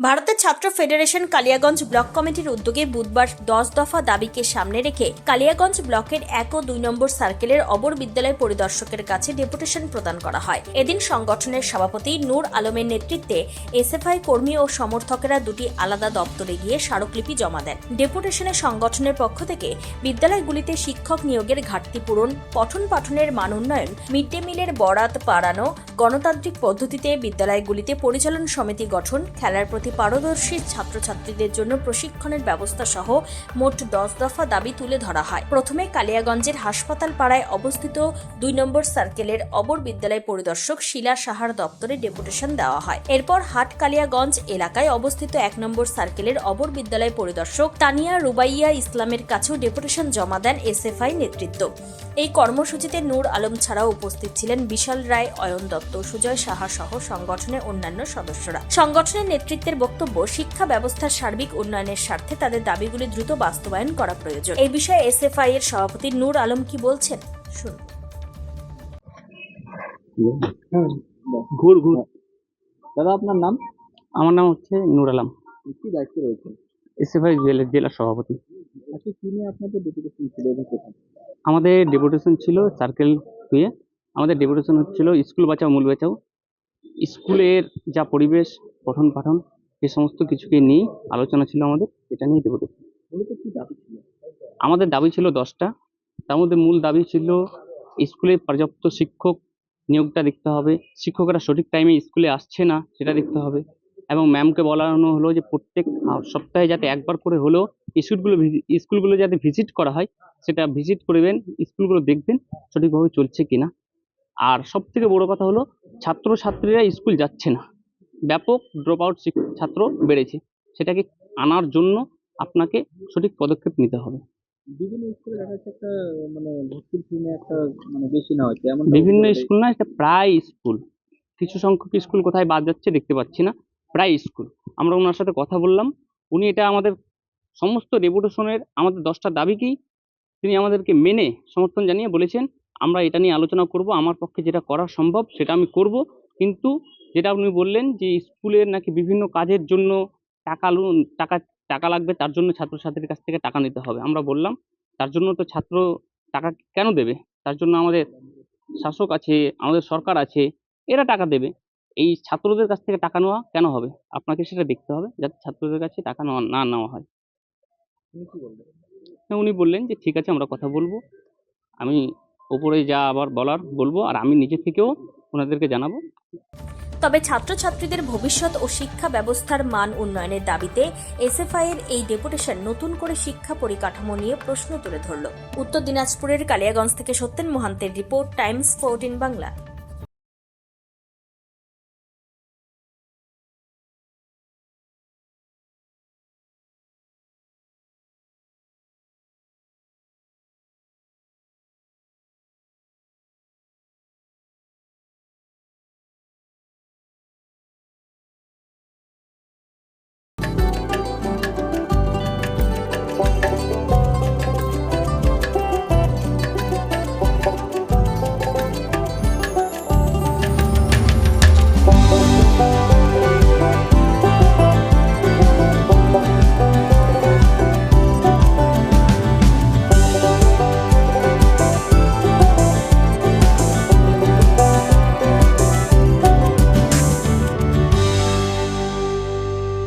ভারতের ছাত্র federation Kaliaganj block কমিটির উদ্যোগে বুধবার দশ দফা দাবিকে সামনে রেখে কালিয়াগঞ্জ ব্লকের এক ও দুই নম্বর সার্কেলের অবর বিদ্যালয় পরিদর্শকের কাছে ডেপুটেশন প্রদান করা হয়। এদিন সংগঠনের সভাপতি নূর আলমের নেতৃত্বে এসএফআই কর্মী ও সমর্থকেরা দুটি আলাদা দপ্তরে গিয়ে স্মারকলিপি জমা দেন। ডেপুটেশনে সংগঠনের পক্ষ থেকে বিদ্যালয়গুলিতে শিক্ষক নিয়োগের ঘাটতি পূরণ, পঠন পাঠনের মান উন্নয়ন, মিড ডে মিলের বরাত বাড়ানো, গণতান্ত্রিক পদ্ধতিতে বিদ্যালয়গুলিতে পরিচালন সমিতি গঠন, খেলার প্রতি পারদর্শী ছাত্রছাত্রীদের জন্য প্রশিক্ষণের ব্যবস্থা সহ মোট দশ দফা দাবি তুলে ধরা হয়। প্রথমে কালিয়াগঞ্জের হাসপাতাল পাড়ায় অবস্থিত দুই নম্বর সার্কেলের অবর বিদ্যালয় পরিদর্শক শিলা সাহার দপ্তরে ডেপুটেশন দেওয়া হয়। এরপর হাট কালিয়াগঞ্জ এলাকায় অবস্থিত এক নম্বর সার্কেলের অবর বিদ্যালয় পরিদর্শক তানিয়া রুবাইয়া ইসলামের কাছেও ডেপুটেশন জমা দেন এসএফআই নেতৃত্ব। এই কর্মসূচিতে নূর আলম ছাড়াও উপস্থিত ছিলেন বিশাল রায়, অয়ন দত্ত, সুজয় সাহা সহ সংগঠনের অন্যান্য সদস্যরা। সংগঠনের নেতৃত্বের বক্তব্য শিক্ষা ব্যবস্থার সার্বিক উন্নয়নের স্বার্থে তাদের দাবিগুলি দ্রুত বাস্তবায়ন করা প্রয়োজন। এই বিষয়ে এসএফআই এর সভাপতি নূর আলম কি বলছেন? শুনুন। ঘুর ঘুর। দাদা আপনার নাম? আমার নাম হচ্ছে নুর আলম। কি দায়িত্ব রয়েছে এসএফআই জেলা জেলা সভাপতি। আজকে কি নিয়ে আপনাদের ডেপুটেশন ছিল এবং কোথায়? আমাদের ডেপুটেশন ছিল সার্কেল হয়ে আমাদের ডেপুটেশন হচ্ছিল স্কুল বাঁচাও মূল বাঁচাও। স্কুলের যা পরিবেশ পঠন পাঠন এই সমস্ত কিছুকে নিয়ে আলোচনা ছিল আমাদের এটা নিয়ে দাবি আমাদের দাবি ছিল দশটা। তার মধ্যে মূল দাবি ছিল স্কুলে পর্যাপ্ত শিক্ষক নিয়োগটা দেখতে হবে। শিক্ষকরা সঠিক টাইমে স্কুলে আসছে না সেটা দেখতে হবে। এবং ম্যামকে বলানো হলো যে প্রত্যেক সপ্তাহে যাতে একবার করে হলেও স্কুলগুলো স্কুলগুলো যাতে ভিজিট করা হয় সেটা ভিজিট করবেন স্কুলগুলো দেখবেন সঠিকভাবে চলছে কিনা। আর সব থেকে বড় কথা হলো ছাত্র ছাত্রীরা স্কুল যাচ্ছে না। ব্যাপক ড্রপ আউট ছাত্র বেড়েছে। সেটাকে আনার জন্য আপনাকে সঠিক পদক্ষেপ নিতে হবে। বিভিন্ন স্কুলে দেখা যাচ্ছে একটা মানে ভর্তির ফি একটা মানে বেশি না হচ্ছে। এমন বিভিন্ন স্কুল না এটা প্রায় স্কুল। কিছু সংখ্যক স্কুল কোথায় বাদ যাচ্ছে দেখতে পাচ্ছি না। প্রায় স্কুল। আমরা ওনার সাথে কথা বললাম। উনি এটা আমাদের সমস্ত ডেপুটেশনের আমাদের দশটা দাবিকেই তিনি আমাদেরকে মেনে সমর্থন জানিয়ে বলেছেন আমরা এটা নিয়ে আলোচনা করব আমার পক্ষে যেটা করা সম্ভব সেটা আমি করব। কিন্তু যেটা উনি বললেন যে স্কুলের নাকি বিভিন্ন কাজের জন্য টাকা লোন টাকা টাকা লাগবে তার জন্য ছাত্রছাত্রীর কাছ থেকে টাকা নিতে হবে। আমরা বললাম তার জন্য তো ছাত্র টাকা কেন দেবে? তার জন্য আমাদের শাসক আছে আমাদের সরকার আছে এরা টাকা দেবে। এই ছাত্রদের কাছ থেকে টাকা নেওয়া কেন হবে? আপনাকে সেটা দেখতে হবে যাতে ছাত্রদের কাছে টাকা নেওয়া না নেওয়া হয়। হ্যাঁ, উনি বললেন যে ঠিক আছে আমরা কথা বলব। আমি ওপরে যা আবার বলার বলব আর আমি নিজে থেকেও ওনাদেরকে জানাব। তবে ছাত্রছাত্রীদের ভবিষ্যৎ ও শিক্ষা ব্যবস্থার মান উন্নয়নের দাবিতে এসএফআই এর এই ডেপুটেশন নতুন করে শিক্ষা পরিকাঠামো নিয়ে প্রশ্ন তুলে ধরল। উত্তর দিনাজপুরের কালিয়াগঞ্জ থেকে সত্যেন মোহান্তের রিপোর্ট, টাইমস, ফোরটিন বাংলা।